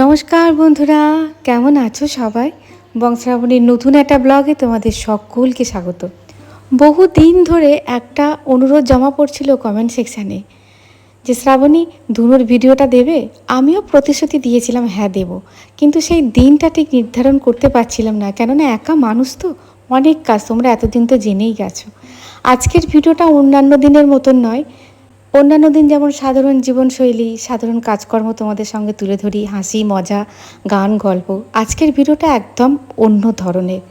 নমস্কার বন্ধুরা, কেমন আছো সবাই? বংশ্রাবণীর নতুন একটা ব্লগে তোমাদের সকলকে স্বাগত। বহু দিন ধরে একটা অনুরোধ জমা পড়ছিল কমেন্ট সেকশানে যে, শ্রাবণী, ধুনুর ভিডিওটা দেবে? আমিও প্রতিশ্রুতি দিয়েছিলাম হ্যাঁ দেব। কিন্তু সেই দিনটা ঠিক নির্ধারণ করতে পারছিলাম না। কেননা একা মানুষ তো, অনেক কাজ, তোমরা এতদিন তো জেনেই গেছো। আজকের ভিডিওটা অন্যান্য দিনের মতন নয় অন্যান্য দিন যেমন সাধারণ জীবনশৈলী, সাধারণ কাজকর্ম তোমাদের সঙ্গে তুলে ধরি, হাসি, মজা, গান, গল্প। আজকের ভিডিওটা একদম অন্য ধরনের।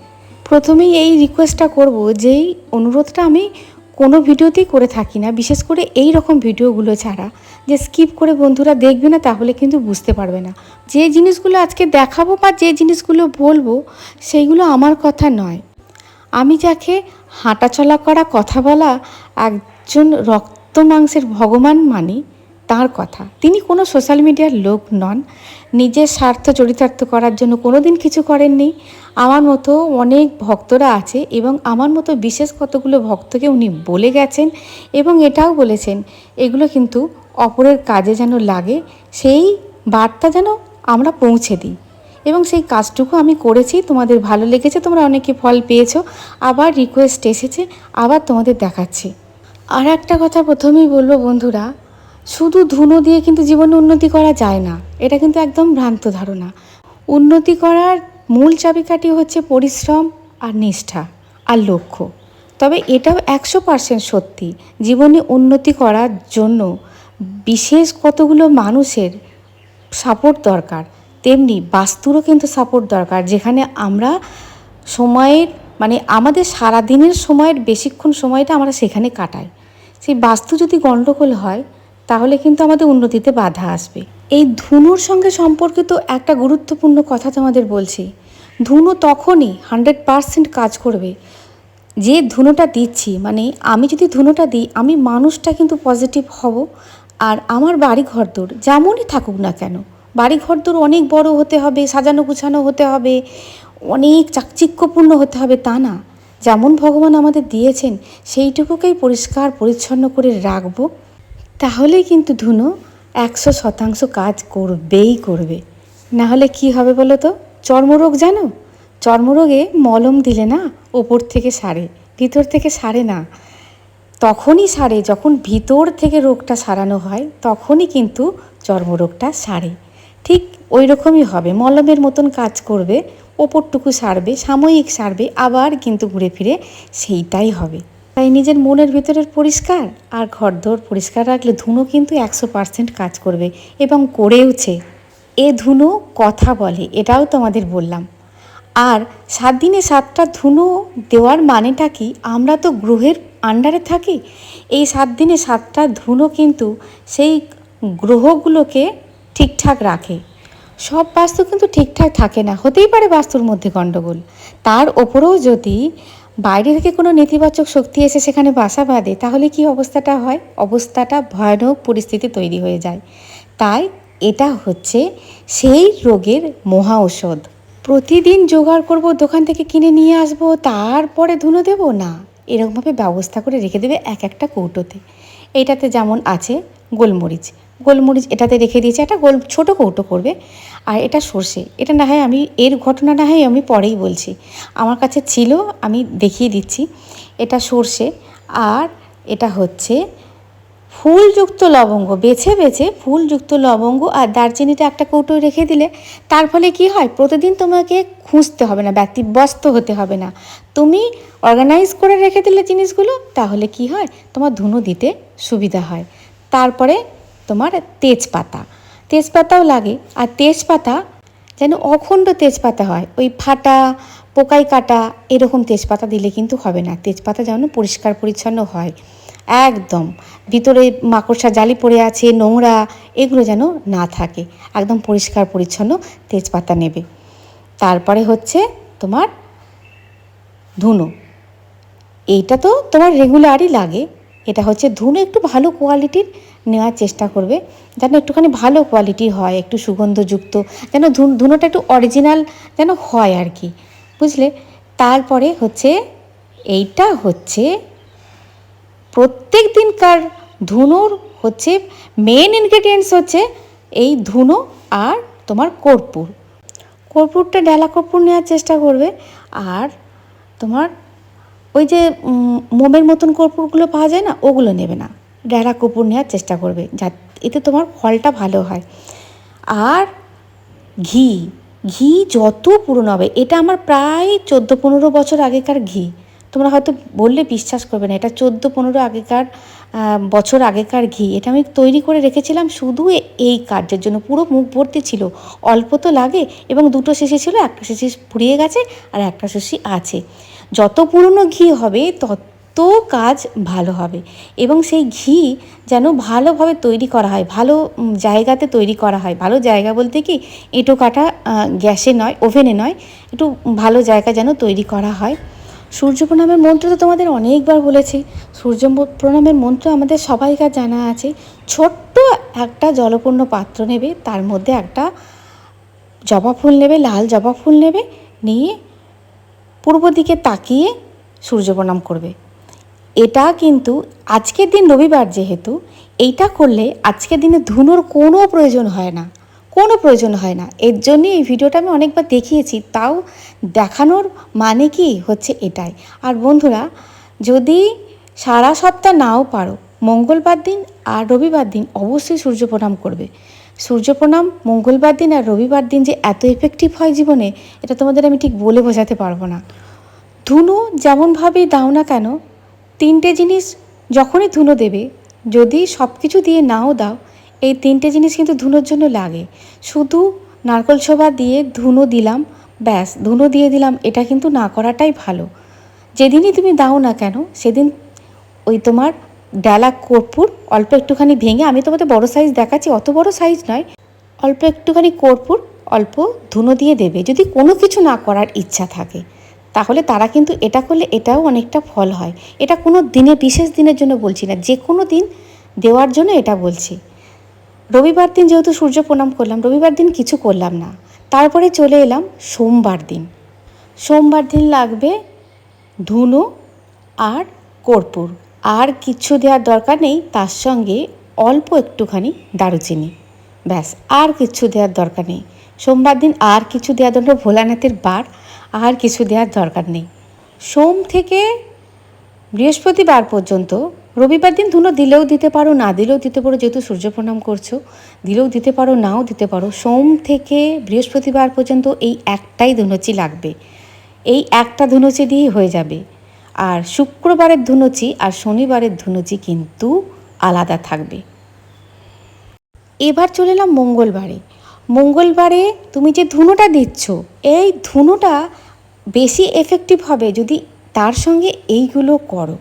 প্রথমেই এই রিকোয়েস্টটা করব যেই অনুরোধটা আমি কোনো ভিডিওতেই করে থাকি না, বিশেষ করে এই রকম ভিডিওগুলো ছাড়া। যে স্কিপ করে বন্ধুরা দেখবে না, তাহলে কিন্তু বুঝতে পারবে না। যে জিনিসগুলো আজকে দেখাবো বা যে জিনিসগুলো বলব, সেইগুলো আমার কথা নয়। আমি যাকে হাঁটাচলা করা, কথা বলা একজন রক্ত মাংসের ভগবান মানে তার কথা। তিনি কোনো সোশ্যাল মিডিয়ার লোক নন। নিজের স্বার্থ চরিতার্থ করার জন্য কোনো দিন কিছু করেননি। আমার মতো অনেক ভক্তরা আছে এবং আমার মতো বিশেষ কতগুলো ভক্তকে উনি বলে গেছেন এবং এটাও বলেছেন, এগুলো কিন্তু অপরের কাজে যেন লাগে, সেই বার্তা যেন আমরা পৌঁছে দিই। এবং সেই কাজটুকু আমি করেছি, তোমাদের ভালো লেগেছে, তোমরা অনেকে ফল পেয়েছ, আবার রিকোয়েস্ট এসেছে, আবার তোমাদের দেখাচ্ছি। আর একটা কথা প্রথমেই বলব বন্ধুরা, শুধু ধুনো দিয়ে কিন্তু জীবনে উন্নতি করা যায় না, এটা কিন্তু একদম ভ্রান্ত ধারণা। উন্নতি করার মূল চাবিকাঠি হচ্ছে পরিশ্রম আর নিষ্ঠা আর লক্ষ্য। তবে এটাও একশো পার্সেন্ট সত্যি, জীবনে উন্নতি করার জন্য বিশেষ কতগুলো মানুষের সাপোর্ট দরকার, তেমনি বাস্তুরও কিন্তু সাপোর্ট দরকার, যেখানে আমরা সময়ের মানে আমাদের সারাদিনের সময়ের বেশিক্ষণ সময়টা আমরা সেখানে কাটাই। সেই বাস্তু যদি গণ্ডগোল হয়, তাহলে কিন্তু আমাদের উন্নতিতে বাধা আসবে। এই ধুনুর সঙ্গে সম্পর্কিত একটা গুরুত্বপূর্ণ কথা তোমাদের বলছি। ধুনু তখনই হান্ড্রেড পারসেন্ট কাজ করবে। যে ধুনোটা দিচ্ছি মানে আমি যদি ধুনোটা দিই, আমি মানুষটা কিন্তু পজিটিভ হব। আর আমার বাড়ি ঘরদোর যেমনই থাকুক না কেন বাড়ি ঘরদোর অনেক বড় হতে হবে সাজানো গুছানো হতে হবে। অনেক চাকচিক্যপূর্ণ হতে হবে তা না। যেমন ভগবান আমাদের দিয়েছেন, সেইটুকুকেই পরিষ্কার পরিচ্ছন্ন করে রাখব। তাহলেই কিন্তু ধুনো, একশো শতাংশ কাজ করবেই করবে। না হলে কি হবে বলো তো? চর্মরোগ জানো? চর্মরোগে মলম দিলে না ওপর থেকে সারে, ভিতর থেকে সারে না। তখনই সারে, যখন ভিতর থেকে রোগটা সারানো হয়, তখনই কিন্তু চর্মরোগটা সারে। ঠিক ওই রকমই হবে, মলমের মতন কাজ করবে ওপরটুকু সারবে, সাময়িক সারবে, আবার কিন্তু ঘুরে ফিরে সেইটাই হবে। তাই নিজের মনের ভিতরের পরিষ্কার আর ঘরদোর পরিষ্কার রাখলে ধুনো কিন্তু একশো পার্সেন্ট কাজ করবে এবং করেওছে এ ধুনো কথা বলে, এটাও তোমাদের বললাম। আর সাত দিনে সাতটা ধুনো দেওয়ার মানেটা কি? আমরা তো গ্রহের আন্ডারে থাকি। এই সাত দিনে সাতটা ধুনো কিন্তু সেই গ্রহগুলোকে ঠিকঠাক রাখে। সব বাস্তু কিন্তু ঠিকঠাক থাকে না, হতেই পারে বাস্তুর মধ্যে গণ্ডগোল তার ওপরেও যদি বাইরে থেকে কোনো নেতিবাচক শক্তি এসে সেখানে বাসা বাঁধে, তাহলে কি অবস্থাটা হয়? অবস্থাটা ভয়ানক পরিস্থিতি তৈরি হয়ে যায়। তাই এটা হচ্ছে সেই রোগের মহা ঔষধ। প্রতিদিন জোগাড় করব, দোকান থেকে কিনে নিয়ে আসব, তারপরে ধুনো দেব? না, এরকমভাবে ব্যবস্থা করে রেখে দেবে এক একটা কৌটোতে। এইটাতে যেমন আছে গোলমরিচ। গোলমরিচ এটাতে রেখে দিয়েছি, একটা গোল, ছোটো কৌটো করবে। আর এটা সর্ষে, এটা না হয় আমি, এর ঘটনা না হয় আমি পরেই বলছি। আমার কাছে ছিল, আমি দেখিয়ে দিচ্ছি। এটা সর্ষে, আর এটা হচ্ছে ফুলযুক্ত লবঙ্গ, বেছে বেছে ফুলযুক্ত লবঙ্গ আর দারচিনিটা একটা কৌটো রেখে দিলে, তার ফলে কি হয়, প্রতিদিন তোমাকে খুঁজতে হবে না, ব্যতিব্যস্ত হতে হবে না। তুমি অর্গানাইজ করে রেখে দিলে জিনিসগুলো, তাহলে কি হয়, তোমার ধুনো দিতে সুবিধা হয়। তারপরে তোমার তেজপাতা। তেজপাতাও লাগে। আর তেজপাতা যেন অখণ্ড তেজপাতা হয়। ওই ফাটা পোকাই কাটা এরকম তেজপাতা দিলে কিন্তু হবে না। তেজপাতা যেন পরিষ্কার পরিচ্ছন্ন হয়। একদম। ভিতরে মাকড়সা জালি পড়ে আছে, নোংরা, এগুলো যেন না থাকে। একদম পরিষ্কার পরিচ্ছন্ন তেজপাতা নেবে। তারপরে হচ্ছে তোমার ধুনো। এইটা তো তোমার রেগুলারই লাগে। এটা হচ্ছে ধুনো একটু ভালো কোয়ালিটির নেওয়ার চেষ্টা করবে, যেন একটুখানি ভালো কোয়ালিটি হয়, একটু সুগন্ধযুক্ত, যেন ধুনোটা একটু অরিজিনাল যেন হয় আর কি। বুঝলে? তারপরে হচ্ছে, এইটা হচ্ছে প্রত্যেক দিনকার ধুনোর হচ্ছে মেন ইনগ্রেডিয়েন্টস হচ্ছে এই ধুনো আর তোমার কর্পূর। কর্পূরটা ডেলা কর্পূর নেওয়ার চেষ্টা করবে, আর তোমার ওই যে মোমের মতন কর্পূরগুলো পাওয়া যায় না, ওগুলো নেবে না। ডেলা কর্পূর নেওয়ার চেষ্টা করবে, যা এতে তোমার ফলটা ভালো হয়। আর ঘি ঘি যত পুরনো হবে, এটা আমার প্রায় চোদ্দ পনেরো বছর আগেকার ঘি। তোমরা হয়তো বললে বিশ্বাস করবে না, এটা চোদ্দ পনেরো আগেকার বছর আগেকার ঘি। এটা আমি তৈরি করে রেখেছিলাম শুধু এই কার্যের জন্য। পুরো মুখ ভর্তি ছিল, অল্প তো লাগে এবং দুটো শিশি ছিল, একটা শিশি পুড়িয়ে গেছে আর একটা শিশি আছে। যত পুরনো ঘি হবে, তত কাজ ভালো হবে। এবং সেই ঘি যেন ভালোভাবে তৈরি করা হয়, ভালো জায়গাতে তৈরি করা হয়। ভালো জায়গা বলতে কি, এঁটো কাটা গ্যাসে নয়, ওভেনে নয়, একটু ভালো জায়গা যেন তৈরি করা হয়। সূর্য প্রণামের মন্ত্র তো তোমাদের অনেকবার বলেছি। সূর্য প্রণামের মন্ত্র আমাদের সবাইকার জানা আছে। ছোট্ট একটা জলপূর্ণ পাত্র নেবে, তার মধ্যে একটা জবা ফুল নেবে, লাল জবা ফুল নেবে, নিয়ে পূর্ব দিকে তাকিয়ে সূর্য প্রণাম করবে। এটা কিন্তু আজকের দিন রবিবার যেহেতু, এইটা করলে আজকের দিনে ধুনোর কোনো প্রয়োজন হয় না, কোনো প্রয়োজন হয় না। এর জন্যই এই ভিডিওটা আমি অনেকবার দেখিয়েছি, তাও দেখানোর মানে কি হচ্ছে এটাই। আর বন্ধুরা, যদি সারা সপ্তাহ নাও পারো, মঙ্গলবার দিন আর রবিবার দিন অবশ্যই সূর্য প্রণাম করবে। সূর্য প্রণাম মঙ্গলবার দিন আর রবিবার দিন যে এত এফেক্টিভ হয় জীবনে, এটা তোমাদের আমি ঠিক বলে বোঝাতে পারব না। ধুনো যেমনভাবেই দাও না কেন তিনটে জিনিস যখনই ধুনো দেবে, যদি সব কিছু দিয়ে নাও দাও, এই তিনটে জিনিস কিন্তু ধুনোর জন্য লাগে। শুধু নারকল ছোবা দিয়ে ধুনো দিলাম, ব্যাস, ধুনো দিয়ে দিলাম, এটা কিন্তু না করাটাই ভালো। যেদিনই তুমি দাও না কেন, সেদিন ওই তোমার ডালা কর্পূর অল্প একটুখানি ভেঙে, আমি তোমাদের বড় সাইজ দেখাচ্ছি, অত বড় সাইজ নয়, অল্প একটুখানি কর্পূর অল্প ধুনো দিয়ে দেবে, যদি কোনো কিছু না করার ইচ্ছা থাকে। তাহলে তারা কিন্তু এটা করলে এটাও অনেকটা ফল হয়। এটা কোনো দিনে, বিশেষ দিনের জন্য বলছি না যে কোনো দিন দেওয়ার জন্য এটা বলছি। রবিবার দিন যেহেতু সূর্য প্রণাম করলাম, রবিবার দিন কিছু করলাম না। তারপরে চলে এলাম সোমবার দিন। সোমবার দিন লাগবে ধুনো আর কর্পূর। আর কিছু দেওয়ার দরকার নেই, তার সঙ্গে অল্প একটুখানি দারুচিনি। ব্যাস, আর কিছু দেওয়ার দরকার নেই। সোমবার দিন আর কিছু দেওয়ার দরকার ভোলানাথের বার আর কিছু দেওয়ার দরকার নেই। সোম থেকে বৃহস্পতিবার পর্যন্ত রবিবার দিন ধুনো দিলেও দিতে পারো, না দিলেও দিতে পারো, যেহেতু সূর্য প্রণাম করছ, দিলেও দিতে পারো, নাও দিতে পারো। সোম থেকে বৃহস্পতিবার পর্যন্ত এই একটাই ধুনুচি লাগবে। এই একটা ধুনুচি দিয়েই হয়ে যাবে। আর শুক্রবারের ধুনুচি আর শনিবারের ধুনুচি কিন্তু আলাদা থাকবে। এবার চলে এলাম মঙ্গলবারে। মঙ্গলবারে তুমি যে ধুনোটা দিচ্ছ, এই ধুনোটা বেশি এফেক্টিভ হবে যদি তার সঙ্গে এইগুলো করো।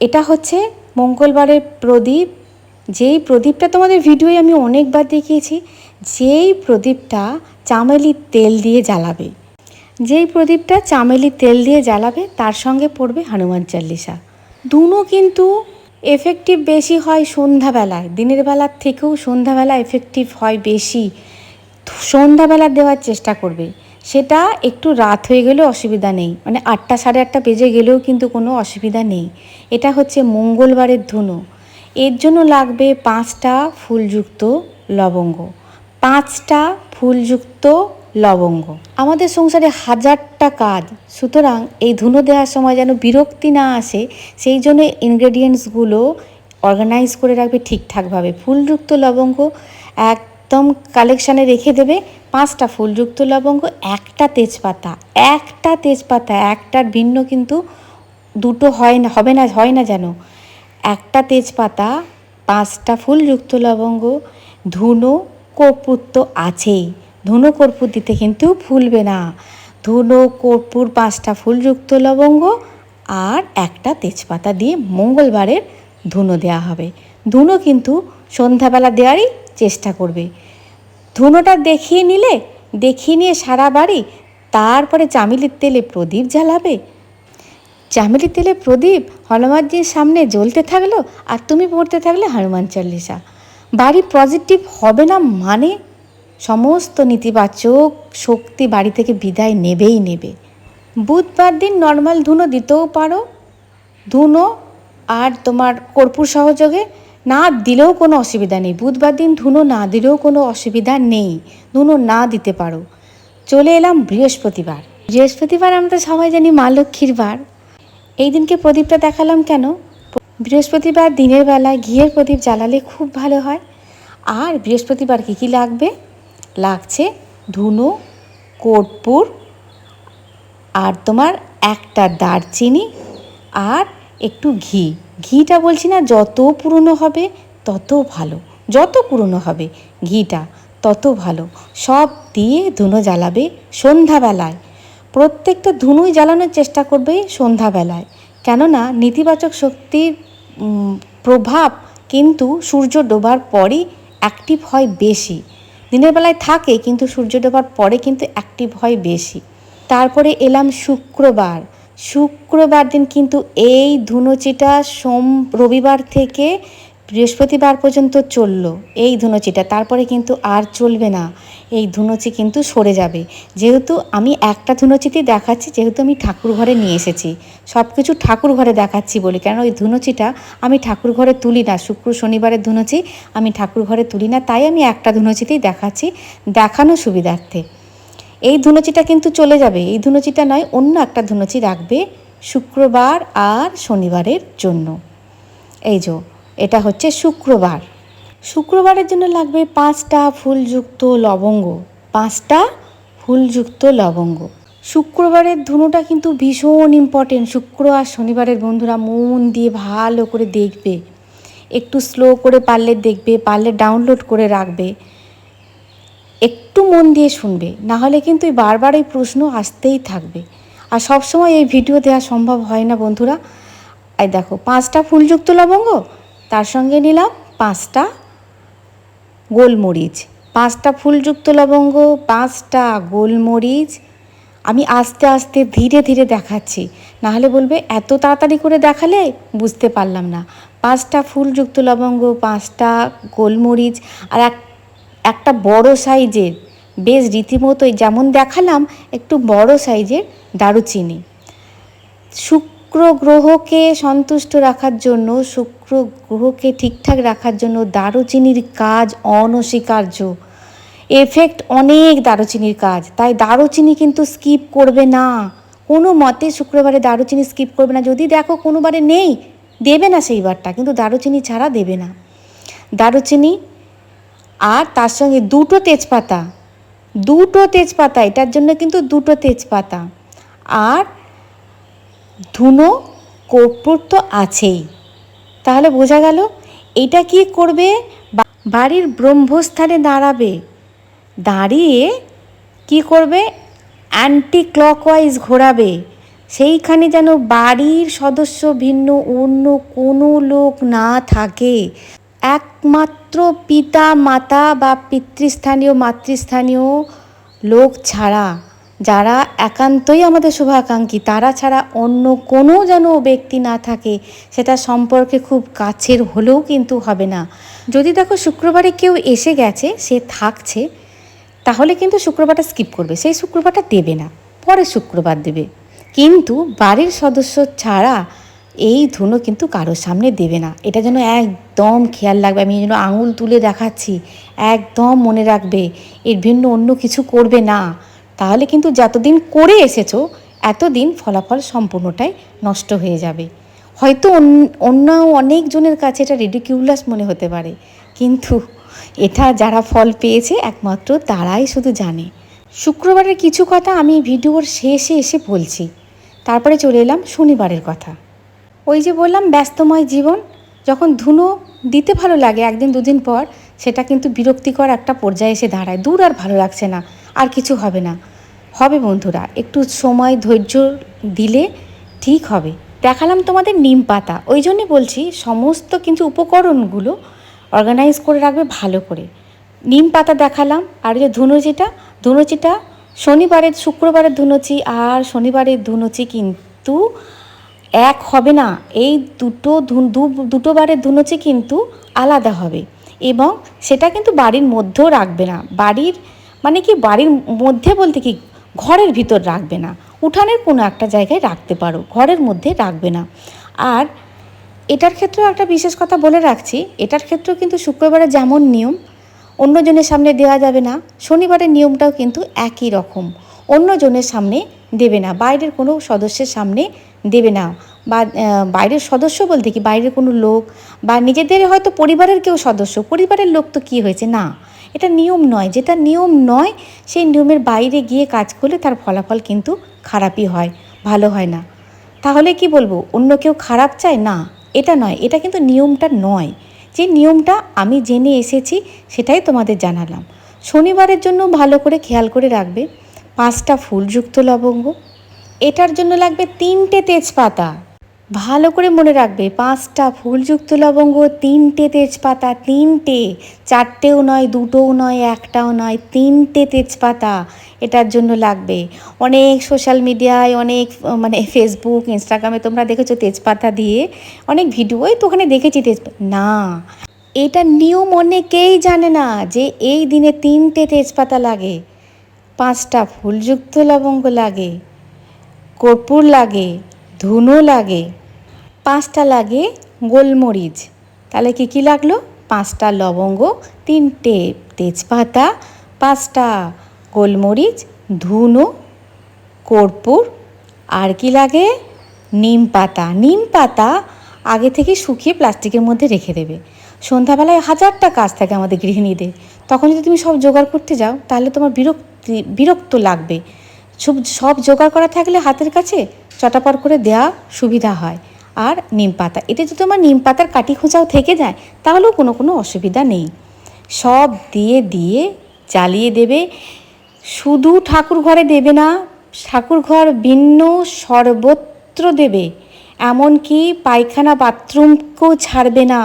এটা হচ্ছে মঙ্গলবারের প্রদীপ। যেই প্রদীপটা তোমাদের ভিডিওয়ে আমি অনেকবার দেখিয়েছি, যেই প্রদীপটা চামেলির তেল দিয়ে জ্বালাবে। যেই প্রদীপটা চামেলি তেল দিয়ে জ্বালাবে, তার সঙ্গে পড়বে হনুমান চল্লিশা। দুনো কিন্তু এফেক্টিভ বেশি হয় সন্ধ্যাবেলায়। দিনের বেলার থেকেও সন্ধ্যাবেলা এফেক্টিভ হয় বেশি। সন্ধ্যাবেলা দেওয়ার চেষ্টা করবে। সেটা একটু রাত হয়ে গেলেও অসুবিধা নেই। মানে আটটা, সাড়ে আটটা বেজে গেলেও কিন্তু কোনো অসুবিধা নেই। এটা হচ্ছে মঙ্গলবারের ধুনো। এর জন্য লাগবে পাঁচটা ফুলযুক্ত লবঙ্গ। পাঁচটা ফুলযুক্ত লবঙ্গ। আমাদের সংসারে হাজারটা কাজ, সুতরাং এই ধুনো দেওয়ার সময় যেন বিরক্তি না আসে, সেই জন্য ইনগ্রেডিয়েন্টসগুলো অর্গানাইজ করে রাখবে ঠিকঠাকভাবে। ফুলযুক্ত লবঙ্গ একদম কালেকশানে রেখে দেবে, পাঁচটা ফুলযুক্ত লবঙ্গ, একটা তেজপাতা একটা তেজপাতা, একটার ভিন্ন কিন্তু দুটো হয় না, হবে না, হয় না যেন। একটা তেজপাতা, পাঁচটা ফুলযুক্ত লবঙ্গ, ধুনো কর্পূর তো আছেই। ধুনো কর্পূর দিতে কিন্তু ভুলবে না। ধুনো কর্পূর পাঁচটা ফুলযুক্ত লবঙ্গ আর একটা তেজপাতা দিয়ে মঙ্গলবারের ধুনো দেওয়া হবে। ধুনো কিন্তু সন্ধ্যাবেলা দেওয়ারই চেষ্টা করবে। ধুনোটা দেখিয়ে নিলে, দেখিয়ে নিয়ে সারা বাড়ি তারপরে চামিলির তেলে প্রদীপ জ্বালাবে। চামেলি তেলে প্রদীপ হনুমানজির সামনে জ্বলতে থাকল আর তুমি পড়তে থাকলে হনুমান চল্লিশা বাড়ি পজিটিভ হবে না মানে সমস্ত নেতিবাচক শক্তি বাড়ি থেকে বিদায় নেবেই নেবে। বুধবার দিন নর্মাল ধুনো দিতেও পারো। ধুনো আর তোমার কর্পূর সহযোগে না দিলেও কোনো অসুবিধা নেই। বুধবার দিন ধুনো না দিলেও কোনো অসুবিধা নেই। ধুনো না দিতে পারো। চলে এলাম বৃহস্পতিবার। বৃহস্পতিবার আমরা সবাই জানি মা লক্ষ্মীর বার। এই দিনকে প্রদীপটা দেখালাম কেন? বৃহস্পতিবার দিনের বেলায় ঘিয়ের প্রদীপ জ্বালালে খুব ভালো হয়। আর বৃহস্পতিবার কী কী লাগবে? লাগছে ধুনু, কর্পূর আর তোমার একটা দারচিনি আর একটু ঘি। ঘিটা বলছি না, যত পুরনো হবে তত ভালো। যত পুরনো হবে ঘিটা তত ভালো। সব দিয়ে ধুনো জ্বালাবে সন্ধ্যাবেলায়। প্রত্যেকটা ধুনুই জ্বালানোর চেষ্টা করবে সন্ধ্যাবেলায়। কেননা নেতিবাচক শক্তির প্রভাব কিন্তু সূর্য ডোবার পরই অ্যাক্টিভ হয় বেশি। দিনের বেলায় থাকে কিন্তু সূর্য ডোবার পরে কিন্তু অ্যাক্টিভ হয় বেশি। তারপরে এলাম শুক্রবার। শুক্রবার দিন কিন্তু এই ধুনুচিটা সোম রবিবার থেকে বৃহস্পতিবার পর্যন্ত চলল। এই ধুনুচিটা, তারপরে কিন্তু আর চলবে না। এই ধুনুচি কিন্তু সরে যাবে। যেহেতু আমি একটা ধুনুচিতেই দেখাচ্ছি, যেহেতু আমি ঠাকুর ঘরে নিয়ে এসেছি। সব কিছু ঠাকুর ঘরে দেখাচ্ছি বলি। কেন ওই ধুনুচিটা আমি ঠাকুর ঘরে তুলি না। শুক্র শনিবারের ধুনুচি আমি ঠাকুর ঘরে তুলি না। তাই আমি একটা ধুনুচিতেই দেখাচ্ছি দেখানো সুবিধার্থে। এই ধুনুচিটা কিন্তু চলে যাবে। এই ধুনুচিটা নয়, অন্য একটা ধুনুচি রাখবে শুক্রবার আর শনিবারের জন্য। এই যে, এটা হচ্ছে শুক্রবার। শুক্রবারের জন্য লাগবে পাঁচটা ফুলযুক্ত লবঙ্গ, পাঁচটা ফুলযুক্ত লবঙ্গ। শুক্রবারের ধুনোটা কিন্তু ভীষণ ইম্পর্টেন্ট শুক্র আর শনিবারের বন্ধুরা মন দিয়ে ভালো করে দেখবে। একটু স্লো করে পারলে দেখবে, পারলে ডাউনলোড করে রাখবে। একটু মন দিয়ে শুনবে না হলে কিন্তু বারবার এই প্রশ্ন আসতেই থাকবে। আর সবসময় এই ভিডিও দেওয়া সম্ভব হয় না বন্ধুরা। এই দেখো, পাঁচটা ফুলযুক্ত লবঙ্গ, তার সঙ্গে নিলাম পাঁচটা গোলমরিচ, পাঁচটা ফুলযুক্ত লবঙ্গ, পাঁচটা গোলমরিচ। আমি আস্তে আস্তে ধীরে ধীরে দেখাচ্ছি। নাহলে বলবে, এত তাড়াতাড়ি করে দেখালে বুঝতে পারলাম না। পাঁচটা ফুলযুক্ত লবঙ্গ, পাঁচটা গোলমরিচ আর এক, একটা বড় সাইজের, বেশ রীতিমতোই যেমন দেখালাম, একটু বড় সাইজের দারুচিনি। শুক্র গ্রহকে সন্তুষ্ট রাখার জন্য শুক্র গ্রহকে ঠিকঠাক রাখার জন্য দারুচিনির কাজ অনস্বীকার্য। এফেক্ট অনেক দারুচিনির কাজ, তাই দারুচিনি কিন্তু স্কিপ করবে না। কোনো মতে শুক্রবারে দারুচিনি স্কিপ করবে না। যদি দেখো কোনোবারে নেই, দেবে না সেইবারটা কিন্তু দারুচিনি ছাড়া দেবে না। দারুচিনি আর তার সঙ্গে দুটো তেজপাতা দুটো তেজপাতা, এটার জন্য কিন্তু দুটো তেজপাতা। আর ধুনো কর্পূর তো আছেই। তাহলে বোঝা গেল, এটা কি করবে? বাড়ির ব্রহ্মস্থানে দাঁড়াবে। দাঁড়িয়ে কি করবে? অ্যান্টি ক্লকওয়াইজ ঘোরাবে। সেইখানে যেন বাড়ির সদস্য ভিন্ন, অন্য কোনো লোক না থাকে। একমাত্র পিতা, মাতা বা পিতৃস্থানীয়, মাতৃস্থানীয় লোক ছাড়া। যারা একান্তই আমাদের শুভাকাঙ্ক্ষী, তারা ছাড়া অন্য কোনো যেন ব্যক্তি না থাকে, সেটা সম্পর্কে খুব কাছের হলেও কিন্তু হবে না। যদি দেখো শুক্রবারে কেউ এসে গেছে, সে থাকছে, তাহলে কিন্তু শুক্রবারটা স্কিপ করবে, সেই শুক্রবারটা দেবে না পরে শুক্রবার দেবে। কিন্তু বাড়ির সদস্য ছাড়া এই ধুনো কিন্তু কারোর সামনে দেবে না। এটা যেন একদম খেয়াল রাখবে, আমি যেন আঙুল তুলে দেখাচ্ছি, একদম মনে রাখবে, এর ভিন্ন অন্য কিছু করবে না। তাহলে কিন্তু যতদিন করে এসেছ, এতদিন ফলাফল সম্পূর্ণটাই নষ্ট হয়ে যাবে। হয়তো অন্য- অনেকজনের কাছে এটা রেডিকিউলাস মনে হতে পারে, কিন্তু এটা যারা ফল পেয়েছে একমাত্র তারাই শুধু জানে। শুক্রবারের কিছু কথা আমি ভিডিওর শেষে এসে বলছি, তারপরে চলে এলাম শনিবারের কথা। ওই যে বললাম, ব্যস্তময় জীবন, যখন ধুনো দিতে ভালো লাগে একদিন দুদিন পর, সেটা কিন্তু বিরক্তিকর একটা পর্যায়ে এসে দাঁড়ায়। দূর আর ভালো লাগছে না। আর কিছু হবে না। হবে বন্ধুরা, একটু সময় ধৈর্য দিলে ঠিক হবে। দেখালাম তোমাদের নিম পাতা। ওই জন্যই বলছি, সমস্ত কিন্তু উপকরণগুলো অর্গানাইজ করে রাখবে ভালো করে। নিম পাতা দেখালাম, আর যে ধুনুচিটা ধুনুচিটা শনিবারের, শুক্রবারের ধুনুচি আর শনিবারের ধুনুচি কিন্তু এক হবে না। এই দুটো দুটো বারের ধুনুচি কিন্তু আলাদা হবে। এবং সেটা কিন্তু বাড়ির মধ্যেও রাখবে না। বাড়ির মানে কি বাড়ির মধ্যে বলতে কি ঘরের ভিতর রাখবে না। উঠানের কোনো একটা জায়গায় রাখতে পারো, ঘরের মধ্যে রাখবে না। আর এটার ক্ষেত্রেও একটা বিশেষ কথা বলে রাখছি, এটার ক্ষেত্রেও কিন্তু শুক্রবারে যেমন নিয়ম, অন্যজনের সামনে দেওয়া যাবে না, শনিবারের নিয়মটাও কিন্তু একই রকম। অন্যজনের সামনে দেবে না, বাইরের কোনো সদস্যের সামনে দেবে না। বা বাইরের সদস্য বলতে কি বাইরের কোনো লোক বা নিজেদের হয়তো পরিবারের কেউ সদস্য, পরিবারের লোক তো কী হয়েছে? না। এটা নিয়ম নয়। যেটা নিয়ম নয়, সেই নিয়মের বাইরে গিয়ে কাজ করলে তার ফলাফল কিন্তু খারাপই হয়, ভালো হয় না। তাহলে কি বলব? অন্য কেউ খারাপ চায়? না, এটা নয়। এটা কিন্তু নিয়মটা নয়। যে নিয়মটা আমি জেনে এসেছি, সেটাই তোমাদের জানালাম। শনিবারের জন্য ভালো করে খেয়াল করে রাখবে। পাঁচটা ফুলযুক্ত লবঙ্গ। এটার জন্য লাগবে তিনটে তেজপাতা। ভালো করে মনে রাখবে, পাঁচটা ফুলযুক্ত লবঙ্গ, তিনটে তেজপাতা, তিনটে, চারটেও নয়, দুটোও নয়, একটাও নয়, তিনটে তেজপাতা এটার জন্য লাগবে। অনেক সোশ্যাল মিডিয়ায় অনেক মানে ফেসবুক ইনস্টাগ্রামে তোমরা দেখেছ তেজপাতা দিয়ে, অনেক ভিডিওই তো ওখানে দেখেছি তেজপাতা না। এটা নিয়ম অনেকেই জানে না যে এই দিনে তিনটে তেজপাতা লাগে, পাঁচটা ফুলযুক্ত লবঙ্গ লাগে, কর্পূর লাগে, ধুনো লাগে। পাঁচটা লাগে গোলমরিচ। তাহলে কি কি লাগল? পাঁচটা লবঙ্গ, তিনটে তেজপাতা, পাঁচটা গোলমরিচ, ধুনো, কর্পূর, আর কি লাগে? নিম পাতা। নিম পাতা আগে থেকে শুকিয়ে প্লাস্টিকের মধ্যে রেখে দেবে। সন্ধ্যাবেলায় হাজারটা কাজ থাকে আমাদের গৃহিণীদের। তখন যদি তুমি সব জোগাড় করতে যাও, তাহলে তোমার বিরক্তি, বিরক্ত লাগবে। সব সব জোগাড় করা থাকলে হাতের কাছে চটাপট করে দেওয়া সুবিধা হয়। আর নিম পাতা। এতে যদি আমার নিম পাতার কাটি খোঁচাও থেকে যায়, তাহলেও কোনো কোনো অসুবিধা নেই। সব দিয়ে দিয়ে জ্বালিয়ে দেবে। শুধু ঠাকুর ঘরে দেবে না, ঠাকুর ঘর ভিন্ন সর্বত্র দেবে। এমনকি পায়খানা বাথরুমকেও ছাড়বে না,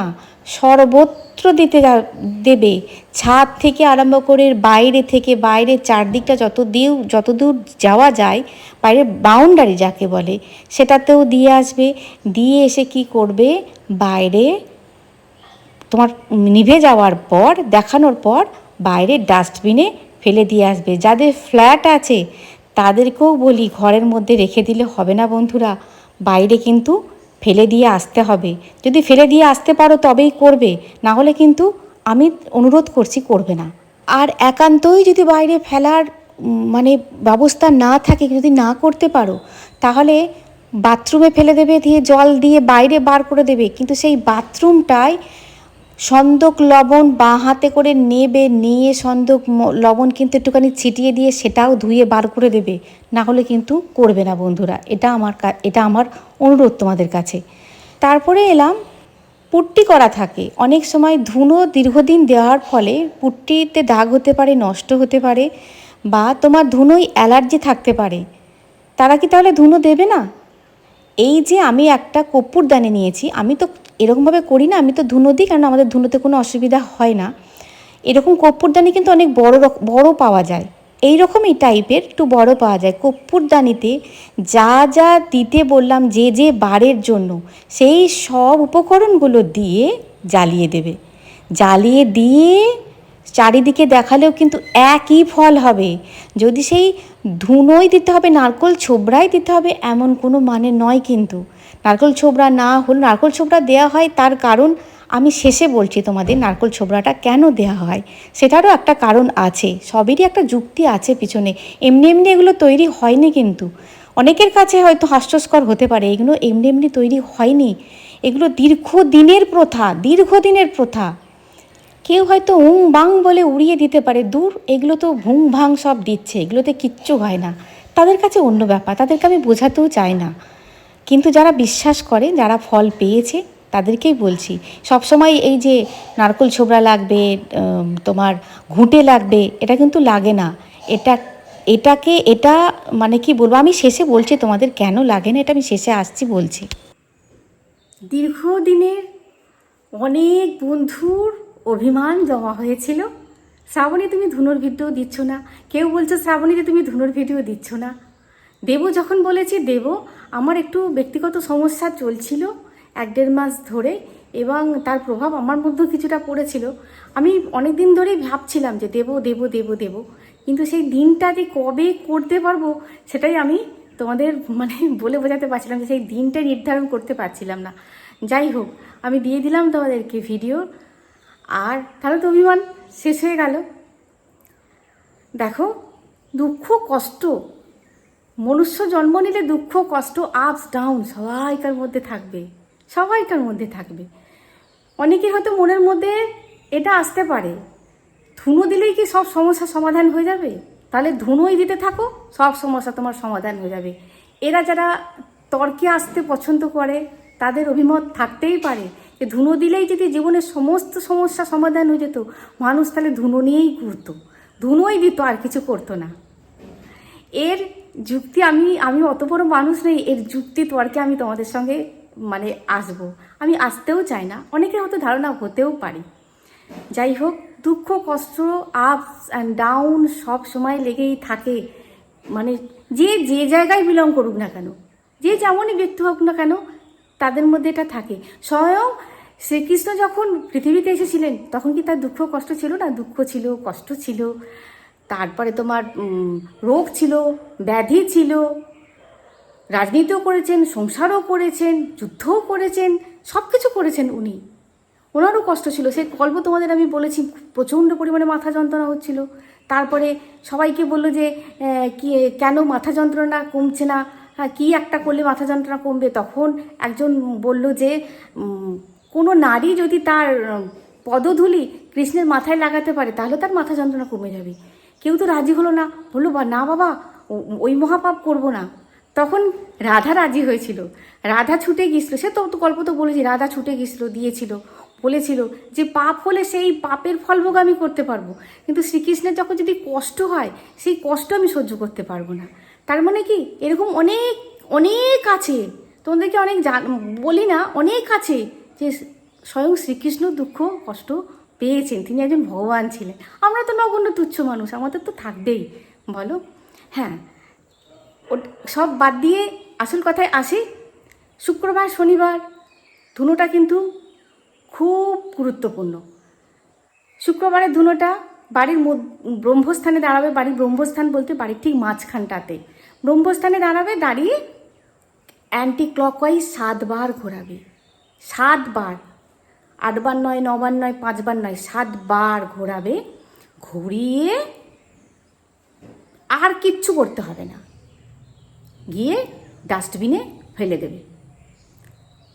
সর্বত্র দিতে যা- দেবে। ছাদ থেকে আরম্ভ করে বাইরে থেকে বাইরে চারদিকটা যত দিও যত দূর যাওয়া যায় বাইরের বাউন্ডারি যাকে বলে, সেটাতেও দিয়ে আসবে। দিয়ে এসে কি করবে? বাইরে তোমার নিভে যাওয়ার পর, দেখানোর পর বাইরে ডাস্টবিনে ফেলে দিয়ে আসবে। যাদের ফ্ল্যাট আছে, তাদেরকেও বলি, ঘরের মধ্যে রেখে দিলে হবে না বন্ধুরা। বাইরে কিন্তু ফেলে দিয়ে আসতে হবে। যদি ফেলে দিয়ে আসতে পারো তবেই করবে, না হলে কিন্তু আমি অনুরোধ করছি করবে না। আর একান্তই যদি বাইরে ফেলার মানে ব্যবস্থা না থাকে, যদি না করতে পারো, তাহলে বাথরুমে ফেলে দেবে, দিয়ে জল দিয়ে বাইরে বার করে দেবে। কিন্তু সেই বাথরুমটায় সন্দক লবণ বাঁ হাতে করে নেবে, নিয়ে সন্দক লবণ কিন্তু একটুখানি ছিটিয়ে দিয়ে সেটাও ধুয়ে বার করে দেবে। না হলে কিন্তু করবে না বন্ধুরা। এটা আমার এটা আমার অনুরোধ তোমাদের কাছে। তারপরে এলাম, পুট্টি করা থাকে। অনেক সময় ধুনো দীর্ঘদিন দেওয়ার ফলে পুট্টিতে দাগ হতে পারে, নষ্ট হতে পারে বা তোমার ধুনোই অ্যালার্জি থাকতে পারে। তারা কি তাহলে ধুনো দেবে না? এই যে আমি একটা কর্পূরদানি নিয়েছি, আমি তো এরকমভাবে করি না, আমি তো ধুনো দিই, কারণ আমাদের ধুনোতে কোনো অসুবিধা হয় না। এরকম কর্পূরদানি কিন্তু অনেক বড় বড় পাওয়া যায়। এই রকমই টাইপের একটু বড় পাওয়া যায়। কর্পূরদানিতে যা যা দিতে বললাম যে যে বারের জন্য, সেই সব উপকরণগুলো দিয়ে জ্বালিয়ে দেবে। জ্বালিয়ে দিয়ে চারিদিকে দেখালেও কিন্তু একই ফল হবে। যদি সেই ধুনোই দিতে হবে, নারকোল ছোবড়াই দিতে হবে এমন কোনো মানে নয় কিন্তু। নারকোল ছোবড়া না হল, নারকোল ছোবড়া দেওয়া হয় তার কারণ আমি শেষে বলছি তোমাদের নারকোল ছোবড়াটা কেন দেওয়া হয়। সেটারও একটা কারণ আছে, সবেরই একটা যুক্তি আছে পিছনে। এমনি এমনি এগুলো তৈরি হয়নি কিন্তু। অনেকের কাছে হয়তো হাস্যস্কর হতে পারে, এগুলো এমনি এমনি তৈরি হয়নি। এগুলো দীর্ঘদিনের প্রথা দীর্ঘদিনের প্রথা। কেউ হয়তো উং বাং বলে উড়িয়ে দিতে পারে। দূর, এগুলো তো ভুং ভাং সব দিচ্ছে, এগুলোতে কিচ্ছু হয় না। তাদের কাছে অন্য ব্যাপার, তাদেরকে আমি বোঝাতেও চাই না। কিন্তু যারা বিশ্বাস করে, যারা ফল পেয়েছে, তাদেরকেই বলছি। সবসময় এই যে নারকোল ছোবড়া লাগবে তোমার ঘুঁটে লাগবে, এটা কিন্তু লাগে না। এটা, এটাকে, এটা মানে কি বলব, আমি শেষে বলছি, তোমাদের কেন লাগে না, এটা আমি শেষে আসছি বলছি। দীর্ঘদিনের অনেক বন্ধুর অভিমান জমা হয়েছিল। শ্রাবণী, তুমি ধুনোর ভিডিও দিচ্ছ না। কেউ বলছো শ্রাবণীতে তুমি ধুনোর ভিডিও দিচ্ছ না। দেব যখন বলেছি, দেব, আমার একটু ব্যক্তিগত সমস্যা চলছিল এক দেড় মাস ধরে এবং তার প্রভাব আমার মধ্যেও কিছুটা পড়েছিল। আমি অনেক দিন ধরেই ভাবছিলাম যে, দেব দেব দেব দেব। কিন্তু সেই দিনটা যে কবে করতে পারব, সেটাই আমি তোমাদের মানে বলে বোঝাতে পারছিলাম যে, সেই দিনটাই নির্ধারণ করতে পারছিলাম না। যাই হোক, আমি দিয়ে দিলাম তোমাদেরকে ভিডিও। আর তাহলে তো অভিমান শেষ হয়ে গেল। দেখো, দুঃখ, কষ্ট, মনুষ্য জন্ম নিলে দুঃখ, কষ্ট আপস ডাউন সবাইকার মধ্যে থাকবে, সবাইকার মধ্যে থাকবে। অনেকে হয়তো মনের মধ্যে এটা আসতে পারে। ধুনো দিলেই কি সব সমস্যার সমাধান হয়ে যাবে? তাহলে ধুনোই দিতে থাকো, সব সমস্যা তোমার সমাধান হয়ে যাবে। এরা যারা তর্কে আসতে পছন্দ করে, তাদের অভিমত থাকতেই পারে। যে ধুনো দিলেই যদি জীবনের সমস্ত সমস্যা সমাধান হয়ে যেত, মানুষ তাহলে ধুনো নিয়েই ঘুরতো। ধুনোই দিত, আর কিছু করতো না। এর যুক্তি আমি আমি অত বড় মানুষ নেই, এর যুক্তি তর্কে আমি তোমাদের সঙ্গে মানে আসব। আমি আসতেও চাই না, অনেকের হয়তো ধারণা হতেও পারি। যাই হোক, দুঃখ, কষ্ট আপস অ্যান্ড ডাউন সব সময় লেগেই থাকে। মানে যে যে জায়গায় বিলং করুক না কেন, যে যেমনই ব্যক্তি হোক না কেন তাদের মধ্যে এটা থাকে। স্বয়ং শ্রীকৃষ্ণ যখন পৃথিবীতে এসেছিলেন, তখন কি তার দুঃখ কষ্ট ছিল না? দুঃখ ছিল, কষ্ট ছিল, তারপরে তোমার রোগ ছিল, ব্যাধি ছিল, রাজনীতিও করেছেন, সংসারও করেছেন, যুদ্ধও করেছেন সব কিছু করেছেন উনি। ওনারও কষ্ট ছিল। সেই গল্প তোমাদের আমি বলেছি, প্রচণ্ড পরিমাণে মাথা যন্ত্রণা হচ্ছিল। তারপরে সবাইকে বলল যে কি, কেন মাথা যন্ত্রণা কমছে না? হ্যাঁ কী একটা করলে মাথা যন্ত্রণা কমবে? তখন একজন বলল যে কোনো নারী যদি তার পদধূলি কৃষ্ণের মাথায় লাগাতে পারে, তাহলে তার মাথা যন্ত্রণা কমে যাবে। কেউ তো রাজি হলো না। বলল, বা, না বাবা ওই মহাপাপ করব না। তখন রাধা রাজি হয়েছিল। রাধা ছুটে গিয়েছিল। সে তো তো গল্প তো বলেছি, রাধা ছুটে গিয়েছিল, দিয়েছিল, বলেছিল যে, পাপ হলে সেই পাপের ফলভোগ আমি করতে পারব। কিন্তু শ্রীকৃষ্ণের যখন যদি কষ্ট হয়, সেই কষ্ট আমি সহ্য করতে পারব না। তার মানে কি? এরকম অনেক অনেক আছে। তোমাদেরকে অনেক জান, বলি না, অনেক আছে যে স্বয়ং শ্রীকৃষ্ণ দুঃখ, কষ্ট পেয়েছেন। তিনি একজন ভগবান ছিলেন। আমরা তো নগণ্য, তুচ্ছ মানুষ, আমাদের তো থাকবেই। বলো? হ্যাঁ। সব বাদ দিয়ে আসল কথায় আসি। শুক্রবার, শনিবার, ধুনোটা কিন্তু খুব গুরুত্বপূর্ণ। শুক্রবারের ধুনোটা বাড়ির ব্রহ্মস্থানে দাঁড়াবে, বাড়ির ব্রহ্মস্থান বলতে বাড়ির ঠিক মাঝখানটাতে। ব্রহ্মস্থানে দাঁড়াবে, দাঁড়িয়ে অ্যান্টি ক্লকওয়াইজ সাতবার ঘোরাবে। সাতবার আটবার নয় নবার নয় পাঁচবার নয় সাতবার ঘোরাবে, ঘুরিয়ে আর কিচ্ছু করতে হবে না। গিয়ে ডাস্টবিনে ফেলে দেবে।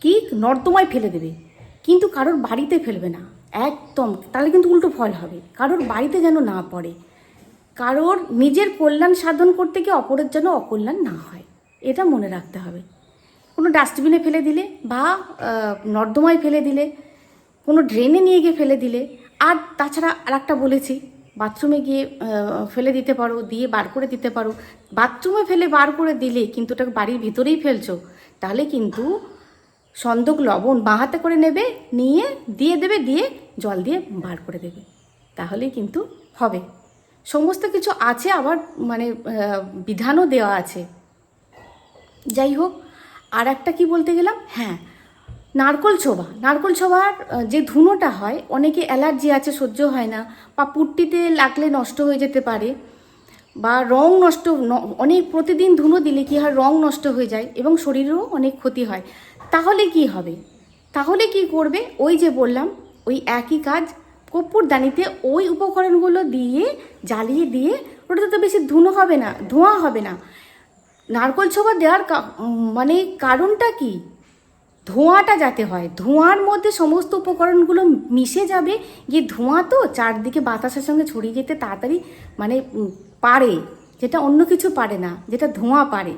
কি নর্দমায় ফেলে দেবে। কিন্তু কারোর বাড়িতে ফেলবে না। একদম। তাহলে কিন্তু উল্টো ফল হবে। কারোর বাড়িতে যেন না পড়ে। কারোর নিজের কল্যাণ সাধন করতে গিয়ে অপরের যেন অকল্যাণ না হয়। এটা মনে রাখতে হবে। কোনো ডাস্টবিনে ফেলে দিলে বা নর্দমায় ফেলে দিলে, কোনো ড্রেনে নিয়ে গিয়ে ফেলে দিলে, আর তাছাড়া আর একটা বলেছি, বাথরুমে গিয়ে ফেলে দিতে পারো, দিয়ে বার করে দিতে পারো। বাথরুমে ফেলে বার করে দিলে কিন্তু ওটা বাড়ির ভিতরেই ফেলছো, তাহলে কিন্তু সন্দক লবণ বাঁ হাতে করে নেবে, নিয়ে দিয়ে দেবে, দিয়ে জল দিয়ে বার করে দেবে। তাহলেই কিন্তু হবে। সমস্ত কিছু আছে আবার মানে বিধানও দেওয়া আছে। যাই হোক, আর একটা কি বলতে গেলাম? হ্যাঁ নারকল ছোবা। নারকল ছোবার যে ধুনোটা হয়, অনেকে অ্যালার্জি আছে, সহ্য হয় না, বা পুট্টিতে লাগলে নষ্ট হয়ে যেতে পারে, বা রং নষ্ট অনেক, প্রতিদিন ধুনো দিলে কি হয়, রং নষ্ট হয়ে যায় এবং শরীরেরও অনেক ক্ষতি হয়। তাহলে কি হবে? তাহলে কি করবে? ওই যে বললাম, ওই একই কাজ কর্পূর দানিতে ওই উপকরণগুলো দিয়ে, জ্বালিয়ে দিয়ে, ওটাতে তো বেশি ধুনো হবে না, ধোঁয়া হবে না। নারকল ছোবা দেওয়ার মানে কারণটা কি? ধোঁয়াটা যাতে হয়। ধোঁয়ার মধ্যে সমস্ত উপকরণগুলো মিশে যাবে, গিয়ে ধোঁয়া তো চারদিকে বাতাসের সঙ্গে ছড়িয়ে যেতে তাড়াতাড়ি মানে পারে। যেটা অন্য কিছু পারে না, যেটা ধোঁয়া পারে।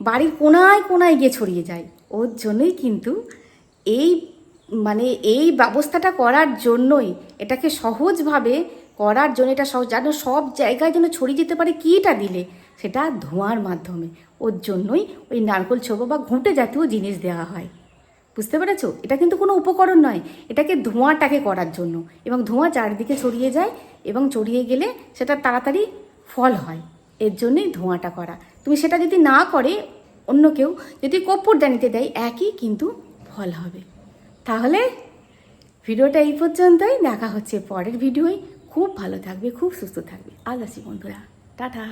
বাড়ির কোনায় কোনায় গিয়ে ছড়িয়ে যায়। ওর জন্যই কিন্তু এই মানে এই ব্যবস্থাটা করার জন্যই, এটাকে সহজভাবে করার জন্য, এটা সহজ, যেন সব জায়গায় যেন ছড়িয়ে যেতে পারে, কীটা দিলে? সেটা ধোঁয়ার মাধ্যমে। ওর জন্যই ওই নারকল ছোবো বা ঘুঁটে জাতীয় জিনিস দেওয়া হয়। বুঝতে পেরেছ? এটা কিন্তু কোনো উপকরণ নয়। এটাকে ধোঁয়াটাকে করার জন্য। এবং ধোঁয়া চারদিকে ছড়িয়ে যায় এবং ছড়িয়ে গেলে সেটা তাড়াতাড়ি ফল হয়। এর জন্যই ধোঁয়াটা করা। তুমি সেটা যদি না করে, অন্য কেউ যদি কর্পূর দানিতে দেয়, একই কিন্তু ফল হবে। তাহলে ভিডিওটা এই পর্যন্তই। দেখা হচ্ছে পরের ভিডিওই খুব ভালো থাকবে, খুব সুস্থ থাকবে। আলাসি বন্ধুরা। টাটা।